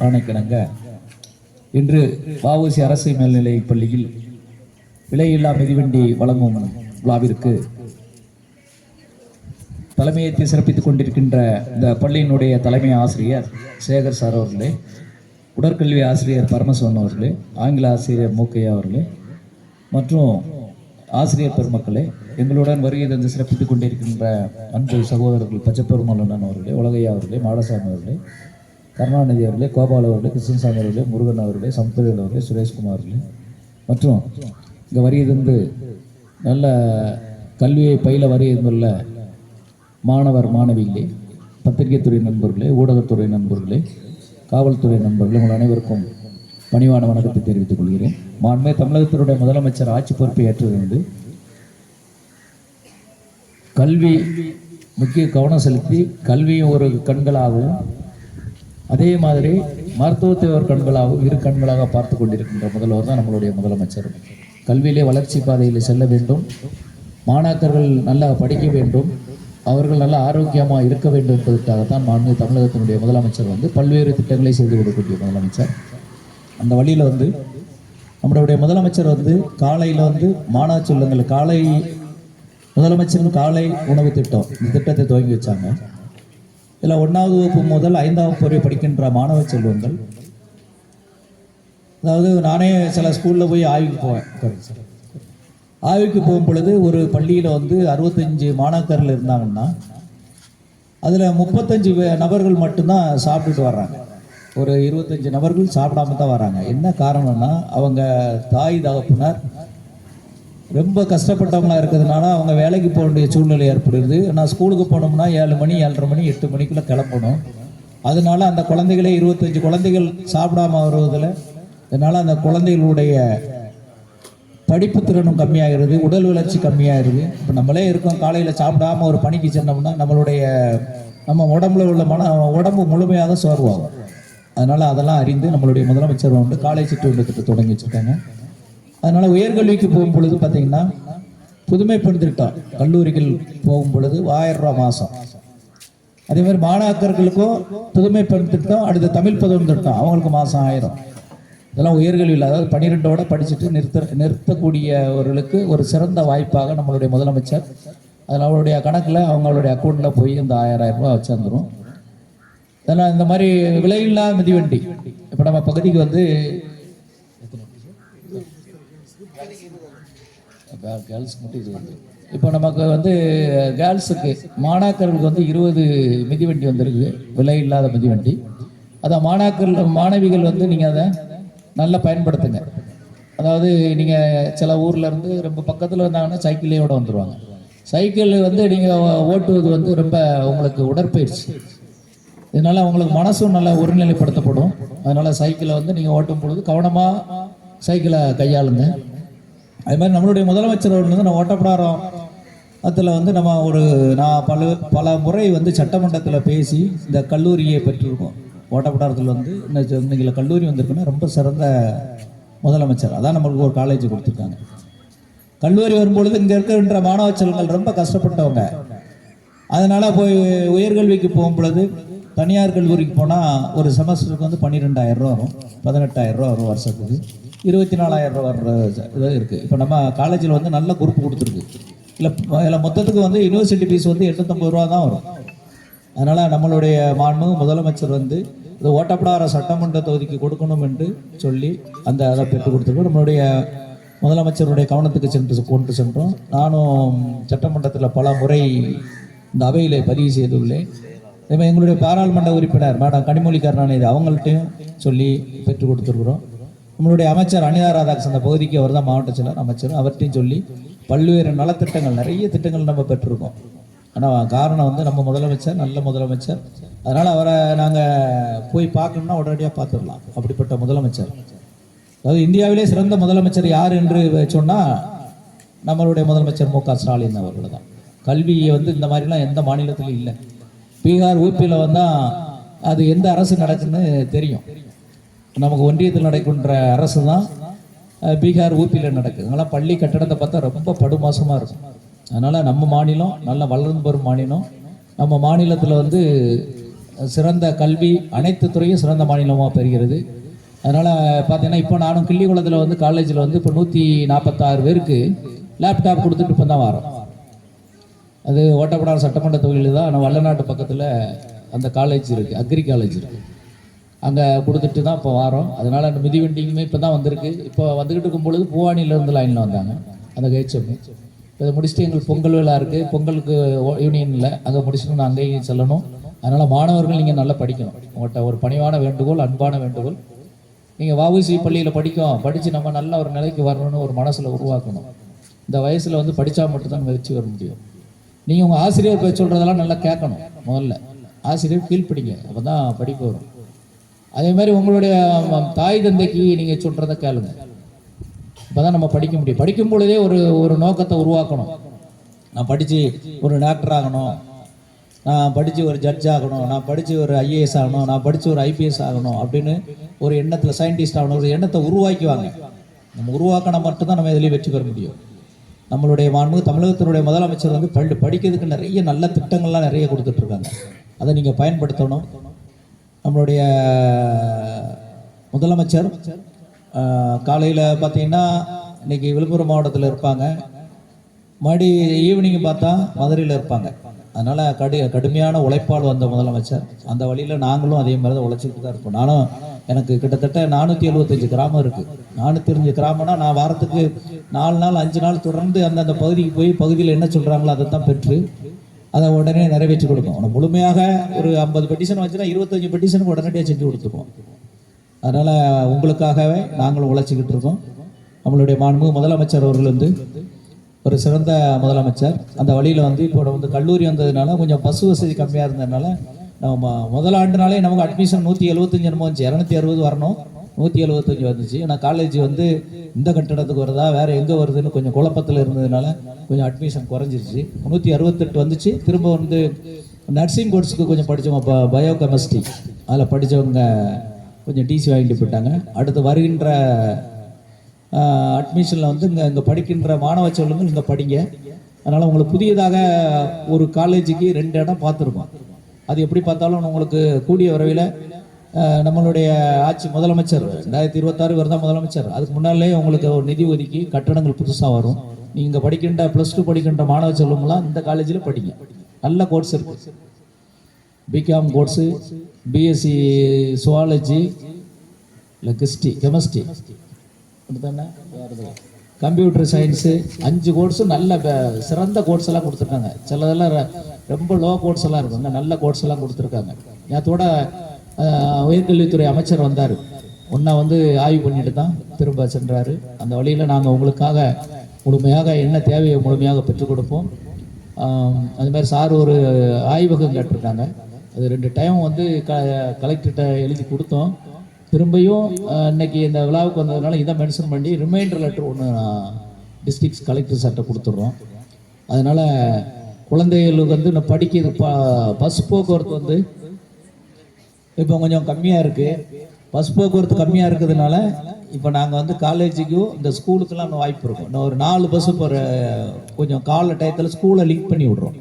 ஆணைக்கிணங்க இன்று வஉசி அரசு மேல்நிலைப் பள்ளியில் விலையில்லா மிதிவண்டி வழங்கும் விழாவிற்கு தலைமையேற்றி சிறப்பித்துக் கொண்டிருக்கின்ற இந்த பள்ளியினுடைய தலைமை ஆசிரியர் சேகர் சார் அவர்களே உடற்கல்வி ஆசிரியர் பரமசிவன் அவர்களே ஆங்கில ஆசிரியர் மூக்கையா அவர்களே மற்றும் ஆசிரியர் பெருமக்களே எங்களுடன் வருகை தந்து சிறப்பித்துக் கொண்டிருக்கின்ற அன்பு சகோதரர்கள் பச்சைப்பெருமல்லன் அவர்களே உலகையா அவர்களே மாடசாமி அவர்களே கருணாநிதி அவர்களே கோபால் அவர்களே கிருஷ்ணசாமி அவர்களே முருகன் அவர்களே சமுத்திரவேல் அவர்களே சுரேஷ்குமார் அவர்களே. மற்றும் இங்கே வருகை நல்ல கல்வியை பயில வருகை மாணவர் மாணவிகளே பத்திரிகைத்துறை நண்பர்களே ஊடகத்துறை நண்பர்களே காவல்துறை நண்பர்களே உங்கள் அனைவருக்கும் பணிவான வணக்கத்தை தெரிவித்துக் கொள்கிறேன். மாண்பே தமிழகத்தினுடைய முதலமைச்சர் ஆட்சி பொறுப்பை ஏற்றதிலிருந்து கல்வி முக்கிய கவனம் செலுத்தி கல்வியும் ஒரு கண்களாகவும் அதே மாதிரி மருத்துவத்தை ஒரு கண்களாகவும் இரு கண்களாக பார்த்து கொண்டிருக்கின்ற முதல்வர் தான் நம்மளுடைய முதலமைச்சர். கல்வியிலே வளர்ச்சி பாதையில் செல்ல வேண்டும். மாணாக்கர்கள் நல்லா படிக்க வேண்டும். அவர்கள் நல்லா ஆரோக்கியமாக இருக்க வேண்டும் என்பதற்காகத்தான் மாநில தமிழகத்தினுடைய முதலமைச்சர் வந்து பல்வேறு திட்டங்களை செய்து கொடுக்கக்கூடிய முதலமைச்சர். அந்த வழியில் வந்து நம்மளுடைய முதலமைச்சர் வந்து காலையில் வந்து மாணா சொல்லுங்கள் காலை முதலமைச்சரின் காலை உணவு திட்டம் இந்த திட்டத்தை துவங்கி வச்சாங்க. இதில் ஒன்றாவது வகுப்பு முதல் ஐந்தாம் வகுப்பு வரை படிக்கின்ற மாணவ செல்வங்கள். அதாவது நானே சில ஸ்கூலில் போய் ஆய்வுக்கு போவேன். சார். ஆய்வுக்கு போகும் பொழுது ஒரு பள்ளியில் வந்து அறுபத்தஞ்சு மாணாக்கர்கள் இருந்தாங்கன்னா அதில் முப்பத்தஞ்சு நபர்கள் மட்டும்தான் சாப்பிட்டுட்டு வர்றாங்க. ஒரு இருபத்தஞ்சு நபர்கள் சாப்பிடாம தான் வராங்க என்ன காரணம்னா அவங்க தாய் தகப்பனார் ரொம்ப கஷ்டப்பட்டவங்களா இருக்கிறதுனால அவங்க வேலைக்கு போக வேண்டிய சூழ்நிலை ஏற்படுது. நான் ஸ்கூலுக்கு போனோம்னா ஏழு மணி ஏழரை மணி எட்டு மணிக்குள்ளே கிளம்பணும். அதனால அந்த குழந்தைகளே இருபத்தஞ்சு குழந்தைகள் சாப்பிடாம வருவதில் அதனால் அந்த குழந்தைகளுடைய படிப்பு திறனும் கம்மியாகிறது உடல் வளர்ச்சி கம்மியாகிறது. இப்போ நம்மளே இருக்கோம் காலையில் சாப்பிடாம ஒரு பணிக்கு சென்னோம்னா நம்மளுடைய நம்ம உடம்புல உள்ள மன உடம்பு முழுமையாக சோர்வாகும். அதனால் அதெல்லாம் அறிந்து நம்மளுடைய முதலமைச்சர் வந்து காலை சிற்றுண்டி திட்டம் தொடங்கி வச்சுருக்காங்க. அதனால் உயர்கல்விக்கு போகும் பொழுது பார்த்தீங்கன்னா புதுமை பெண் திட்டம் கல்லூரிகள் போகும் பொழுது ஆயிரம் ரூபா மாதம் அதே மாதிரி மாணாக்கர்களுக்கும் புதுமை பெண் திட்டம் அடுத்த தமிழ் புதுமை திட்டம் அவங்களுக்கு மாதம் ஆயிரம். இதெல்லாம் உயர்கல்வியில் அதாவது பன்னிரெண்டோட படிச்சுட்டு நிறுத்த நிறுத்தக்கூடியவர்களுக்கு ஒரு சிறந்த வாய்ப்பாக நம்மளுடைய முதலமைச்சர் அதில் அவருடைய கணக்கில் அவங்களுடைய அக்கௌண்ட்டில் போய் இந்த ஆயிரம் ஆயிரம் ரூபாய் வச்சிருந்துரும். இதெல்லாம் இந்த மாதிரி விலையில்லா மிதிவண்டி. இப்போ நம்ம பகுதிக்கு வந்து கேர்ள்ஸ் மட்டும் இது வந்து. இப்போ நமக்கு வந்து கேர்ள்ஸுக்கு மாணாக்கர்களுக்கு வந்து இருபது மிதிவண்டி வந்திருக்கு விலை இல்லாத மிதிவண்டி. அதை மாணாக்கர்கள் மாணவிகள் வந்து நீங்கள் அதை நல்லா பயன்படுத்துங்க. அதாவது நீங்கள் சில ஊர்லேருந்து ரொம்ப பக்கத்தில் வந்தாங்கன்னா சைக்கிளையோட வந்துடுவாங்க சைக்கிள் வந்து நீங்கள் ஓட்டுவது வந்து ரொம்ப உங்களுக்கு உடற்பயிற்சி. இதனால் உங்களுக்கு மனசும் நல்லா ஒருநிலைப்படுத்தப்படும். அதனால் சைக்கிளை வந்து நீங்கள் ஓட்டும் பொழுது கவனமாக சைக்கிளை கையாளுங்க. அது மாதிரி நம்மளுடைய முதலமைச்சர் அவர்கள் வந்து நம்ம ஓட்டப்படாரம். அதில் வந்து நம்ம ஒரு நான் பல பல முறை வந்து சட்டமன்றத்தில் பேசி இந்த கல்லூரியை பெற்றிருக்கோம். ஓட்டப்படாரத்தில் வந்து இன்னைக்கு கல்லூரி வந்திருக்குன்னா ரொம்ப சிறந்த முதலமைச்சர். அதான் நம்மளுக்கு ஒரு காலேஜ் கொடுத்துருக்காங்க. கல்லூரி வரும்பொழுது இங்கே இருக்கின்ற மாணவ செல்வங்கள் ரொம்ப கஷ்டப்பட்டவங்க. அதனால் போய் உயர்கல்விக்கு போகும் பொழுது தனியார் கல்லூரிக்கு போனால் ஒரு செமஸ்டருக்கு வந்து பன்னிரெண்டாயிரம் ரூபா வரும். பதினெட்டாயிரம் ரூபா வரும் வருஷத்துக்கு. இருபத்தி நாலாயிரம் ரூபா வர்ற இது இருக்குது இப்போ நம்ம காலேஜில் வந்து நல்ல குரூப் கொடுத்துருக்கு. இல்லை இல்லை மொத்தத்துக்கு வந்து யூனிவர்சிட்டி ஃபீஸ் வந்து எட்நூத்தம்பது ரூபா தான் வரும். அதனால் நம்மளுடைய மாண்பு முதலமைச்சர் வந்து இது ஓட்டப்படார சட்டமன்ற தொகுதிக்கு கொடுக்கணும் என்று சொல்லி அந்த அதை பெற்றுக் கொடுத்துருக்கோம். நம்மளுடைய முதலமைச்சருடைய கவனத்துக்கு சென்று கொண்டு சென்றோம். நானும் சட்டமன்றத்தில் பல முறை இந்த அவையில் பதிவு செய்துள்ளேன். அதே மாதிரி எங்களுடைய பாராளுமன்ற உறுப்பினர் மேடம் கனிமொழி கருணாநிதி அவங்கள்ட்டையும் சொல்லி பெற்றுக் கொடுத்துருக்குறோம். நம்மளுடைய அமைச்சர் அனிதா ராதாகிருஷ்ணன் அந்த பகுதிக்கு அவர் தான் மாவட்ட செயலர் அமைச்சர். அவர்கிட்டையும் சொல்லி பல்வேறு நலத்திட்டங்கள் நிறைய திட்டங்கள் நம்ம பெற்றிருக்கோம். ஆனால் காரணம் வந்து நம்ம முதலமைச்சர் நல்ல முதலமைச்சர். அதனால் அவரை நாங்கள் போய் பார்க்கணும்னா உடனடியாக பார்த்துடலாம். அப்படிப்பட்ட முதலமைச்சர். அதாவது இந்தியாவிலே சிறந்த முதலமைச்சர் யார் என்று சொன்னால் நம்மளுடைய முதலமைச்சர் மு க ஸ்டாலின் அவர்கள் தான். கல்வியை வந்து இந்த மாதிரிலாம் எந்த மாநிலத்திலும் இல்லை. பீகார் ஊபியில் வந்தால் அது எந்த அரசு நடக்குன்னு தெரியும். நமக்கு ஒன்றியத்தில் நடக்கின்ற அரசு தான் பீகார் ஊபியில் நடக்குது. அதனால் பள்ளி கட்டடத்தை பார்த்தா ரொம்ப படுமோசமாக இருக்கும். அதனால் நம்ம மாநிலம் நல்ல வளர்ந்து வரும் மாநிலம். நம்ம மாநிலத்தில் வந்து சிறந்த கல்வி அனைத்து துறையும் சிறந்த மாநிலமாக பெறுகிறது. அதனால் பார்த்தீங்கன்னா இப்போ நானும் கிள்ளிக்குளத்தில் வந்து காலேஜில் வந்து இப்போ நூற்றி நாற்பத்தாறு பேருக்கு லேப்டாப் கொடுத்துட்டு இப்போ தான் வரோம். அது ஓட்டப்படாத சட்டமன்ற தொகுதியில் தான் ஆனால் வல்லநாட்டு பக்கத்தில் அந்த காலேஜ் இருக்குது அக்ரி காலேஜ் இருக்குது அங்கே கொடுத்துட்டு தான் இப்போ வரோம். அதனால் அந்த மிதிவண்டியுமே இப்போ தான் வந்திருக்கு. இப்போ வந்துக்கிட்டு இருக்கும் பொழுது பூவானிலேருந்து லைனில் வந்தாங்க. அந்த கேச்சம் இதை முடிச்சுட்டு எங்களுக்கு பொங்கல் விழா இருக்குது பொங்கலுக்கு யூனியனில் அங்கே முடிச்சுட்டு நான் அங்கேயும் செல்லணும். அதனால் மாணவர்கள் நீங்கள் நல்லா படிக்கணும். உங்கள்கிட்ட ஒரு பணிவான வேண்டுகோள் அன்பான வேண்டுகோள். நீங்கள் வாவுசி பள்ளியில் படிக்கும். படித்து நம்ம நல்ல ஒரு நிலைக்கு வரணும்னு ஒரு மனசில் உருவாக்கணும். இந்த வயசில் வந்து படித்தா மட்டும்தான் வெற்றி வர முடியும். நீங்கள் உங்கள் ஆசிரியர் போய் சொல்கிறதெல்லாம் நல்லா கேட்கணும் முதல்ல. ஆசிரியர் ஃபீல் அப்போ தான் படிப்பு வரும். அதே மாதிரி உங்களுடைய தாய் தந்தைக்கு நீங்கள் சொல்கிறத கேளுங்க. அப்போ தான் நம்ம படிக்க முடியும். படிக்கும் பொழுதே ஒரு ஒரு நோக்கத்தை உருவாக்கணும். நான் படித்து ஒரு டாக்டர் ஆகணும். நான் படித்து ஒரு ஜட்ஜ் ஆகணும். நான் படித்து ஒரு ஐஏஎஸ் ஆகணும். நான் படித்து ஒரு ஐபிஎஸ் ஆகணும் அப்படின்னு ஒரு எண்ணத்தில் சயின்டிஸ்ட் ஆகணும். ஒரு எண்ணத்தை உருவாக்கிவாங்க. நம்ம உருவாக்கினா மட்டும்தான் நம்ம இதிலேயே வெற்றி பெற முடியும். நம்மளுடைய மாண்பு தமிழகத்தினுடைய முதலமைச்சர் வந்து பள்ளி படிக்கிறதுக்கு நிறைய நல்ல திட்டங்கள்லாம் நிறைய கொடுத்துட்ருக்காங்க அதை நீங்கள் பயன்படுத்தணும். நம்மளுடைய முதலமைச்சர் காலையில் பார்த்தீங்கன்னா இன்னைக்கு விழுப்புரம் மாவட்டத்தில் இருப்பாங்க. மறுபடி ஈவினிங் பார்த்தா மதுரையில் இருப்பாங்க. அதனால் கடு கடுமையான உழைப்பால் வந்த முதலமைச்சர். அந்த வழியில் நாங்களும் அதே மாதிரி தான் உழைச்சிக்கிட்டு தான் இருப்போம் நானும் எனக்கு கிட்டத்தட்ட நானூற்றி எழுபத்தஞ்சு கிராமம் இருக்குது நானூற்றி அஞ்சு கிராமம்னா நான் வாரத்துக்கு நாலு நாள் அஞ்சு நாள் தொடர்ந்து அந்தந்த பகுதிக்கு போய் பகுதியில் என்ன சொல்கிறாங்களோ அதை தான் பெற்று அதை உடனே நிறைவேற்றி கொடுக்கும். உனக்கு முழுமையாக ஒரு ஐம்பது பெட்டிஷன் வச்சுன்னா இருபத்தஞ்சு பெட்டிஷனுக்கு உடனடியாக செஞ்சு கொடுத்துருக்கோம் அதனால் உங்களுக்காகவே நாங்களும் உழைச்சிக்கிட்டு இருக்கோம். நம்மளுடைய மாண்புமிகு முதலமைச்சர் அவர்கள் வந்து ஒரு சிறந்த முதலமைச்சர். அந்த வழியில் வந்து இப்போ வந்து கல்லூரி வந்ததுனால கொஞ்சம் பஸ் வசதி கம்மியாக இருந்ததுனால நம்ம முதல் ஆண்டுனாலே நமக்கு அட்மிஷன் நூற்றி எழுபத்தஞ்சு என்னமோ வந்துச்சு இரநூத்தி அறுபது வரணும். நூற்றி எழுபத்தஞ்சி வந்துச்சு. ஆனால் காலேஜ் வந்து இந்த கட்டடத்துக்கு வருதா வேறு எங்கே வருதுன்னு கொஞ்சம் குழப்பத்தில் இருந்ததுனால கொஞ்சம் அட்மிஷன் குறைஞ்சிருச்சு. நூற்றி அறுபத்தெட்டு வந்துச்சு. திரும்ப வந்து நர்சிங் கோர்ஸுக்கு கொஞ்சம் படித்தவங்க இப்போ பயோ கெமிஸ்ட்ரி அதில் படித்தவங்க கொஞ்சம் டிசி வாங்கிட்டு போயிட்டாங்க. அடுத்து வருகின்ற அட்மிஷனில் வந்து இங்கே இங்கே படிக்கின்ற மாணவ செல்வங்கள் இங்கே படிங்க. அதனால் உங்களுக்கு புதியதாக ஒரு காலேஜுக்கு ரெண்டு இடம் பார்த்துருக்கோம். அது எப்படி பார்த்தாலும் உங்களுக்கு கூடிய விரைவில் நம்மளுடைய ஆட்சி முதலமைச்சர் ரெண்டாயிரத்தி இருபத்தாறு இவர் தான் முதலமைச்சர். அதுக்கு முன்னாலே உங்களுக்கு ஒரு நிதி ஒதுக்கி கட்டடங்கள் புதுசாக வரும். நீங்கள் படிக்கின்ற ப்ளஸ் டூ படிக்கின்ற மாணவ செல்வங்களாம் இந்த காலேஜில் படிங்க. நல்ல கோர்ஸ் இருக்கு. பிகாம் கோர்ஸு பிஎஸ்சி சுவாலஜி இல்லை கிறிஸ்டி கெமிஸ்ட்ரி அப்படித்தானே? கம்ப்யூட்டர் சயின்ஸு அஞ்சு கோர்ஸும் நல்ல சிறந்த கோர்ஸ் எல்லாம் கொடுத்துருக்காங்க. சிலதெல்லாம் ர- ரொம்ப லோ கோர்ஸ் எல்லாம் இருக்குங்க நல்ல கோர்ஸ் எல்லாம் கொடுத்துருக்காங்க. நேற்றோட உயர்கல்வித்துறை அமைச்சர் வந்தார். ஒன்றா வந்து ஆய்வு பண்ணிட்டு தான் திரும்ப சென்றார். அந்த வழியில் நாங்கள் உங்களுக்காக முழுமையாக என்ன தேவையை முழுமையாக பெற்றுக் கொடுப்போம். அதுமாதிரி அது மாதிரி சார் ஒரு ஆய்வகம் கேட்டிருக்காங்க. அது ரெண்டு டைம் வந்து க கலெக்டர்கிட்ட எழுதி கொடுத்தோம். திரும்பியும் இன்னைக்கு இந்த விழாவுக்கு வந்ததுனால இதை மென்ஷன் பண்ணி ரிமைண்டர் லெட்டர் ஒன்று டிஸ்ட்ரிக்ஸ் கலெக்டர் சட்டை கொடுத்துட்றோம். அதனால் குழந்தைகளுக்கு வந்து இன்னும் படிக்கிறது ப பஸ் போக்குவரத்து வந்து இப்போ கொஞ்சம் கம்மியாக இருக்குது பஸ் போக்குவரத்து கம்மியாக இருக்கிறதுனால இப்போ நாங்கள் வந்து காலேஜுக்கும் இந்த ஸ்கூலுக்கெல்லாம் இன்னும் வாய்ப்பு இருக்கும். இன்னும் ஒரு நாலு பஸ்ஸு போகிற கொஞ்சம் கால டயத்தில் ஸ்கூலை லிங்க் பண்ணி விட்றோம்.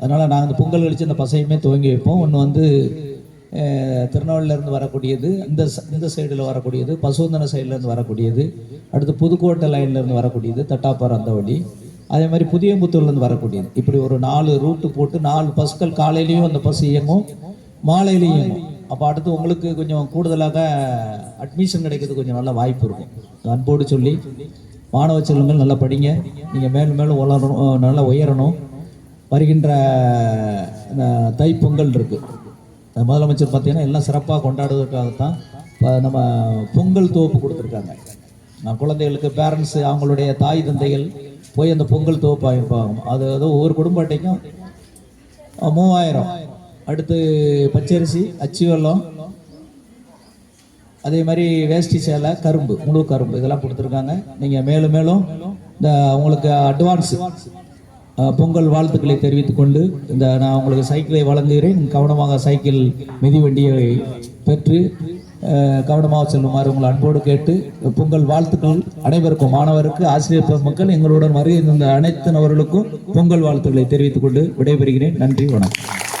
அதனால் நாங்கள் இந்த பொங்கல் கழித்து இந்த பசையுமே துவங்கி வைப்போம். ஒன்று வந்து திருநெல்வேலியிலேருந்து வரக்கூடியது இந்த இந்த சைடில் வரக்கூடியது பசுந்தன சைட்லேருந்து வரக்கூடியது அடுத்து புதுக்கோட்டை லைன்லேருந்து வரக்கூடியது தட்டாப்பாறை அந்த வழி. அதே மாதிரி புதியம்புத்தூர்லேருந்து வரக்கூடியது. இப்படி ஒரு நாலு ரூட்டு போட்டு நாலு பஸ்கள் காலையிலையும் அந்த பஸ் இயங்கும். மாலையிலையும். அப்போ அடுத்து உங்களுக்கு கொஞ்சம் கூடுதலாக அட்மிஷன் கிடைக்கிறது கொஞ்சம் நல்ல வாய்ப்பு இருக்கும். அன்போடு சொல்லி மாணவ செல்வங்கள் நல்லா படிங்க. நீங்கள் மேலும் மேலும் வளரணும் நல்லா உயரணும். வருகின்ற இந்த தைப்பொங்கல் இருக்குது முதலமைச்சர் பார்த்தீங்கன்னா எல்லாம் சிறப்பாக கொண்டாடுவதற்காகத்தான் இப்போ நம்ம பொங்கல் தோப்பு கொடுத்துருக்காங்க. நான் குழந்தைகளுக்கு பேரண்ட்ஸு அவங்களுடைய தாய் தந்தைகள் போய் அந்த பொங்கல் தோப்பு ஆகும் அது அது ஒவ்வொரு குடும்ப அட்டைக்கும் மூவாயிரம். அடுத்து பச்சரிசி அச்சு வெள்ளம் அதே மாதிரி வேஷ்டி சேலை கரும்பு முழு கரும்பு இதெல்லாம் கொடுத்துருக்காங்க. நீங்கள் மேலும் மேலும் இந்த உங்களுக்கு அட்வான்ஸ் பொங்கல் வாழ்த்துக்களை தெரிவித்துக் கொண்டு இந்த நான் உங்களுக்கு சைக்கிளை வழங்குகிறேன். கவனமாக சைக்கிள் மிதிவண்டியை பெற்று கவனமாக செல்லுமாறு உங்கள் அன்போடு கேட்டு பொங்கல் வாழ்த்துக்கள் அனைவருக்கும் மாணவருக்கு ஆசிரியர் பெருமக்கள் எங்களுடன் வருகை தந்த அனைத்து நபர்களுக்கும் பொங்கல் வாழ்த்துக்களை தெரிவித்துக் கொண்டு விடைபெறுகிறேன். நன்றி வணக்கம்.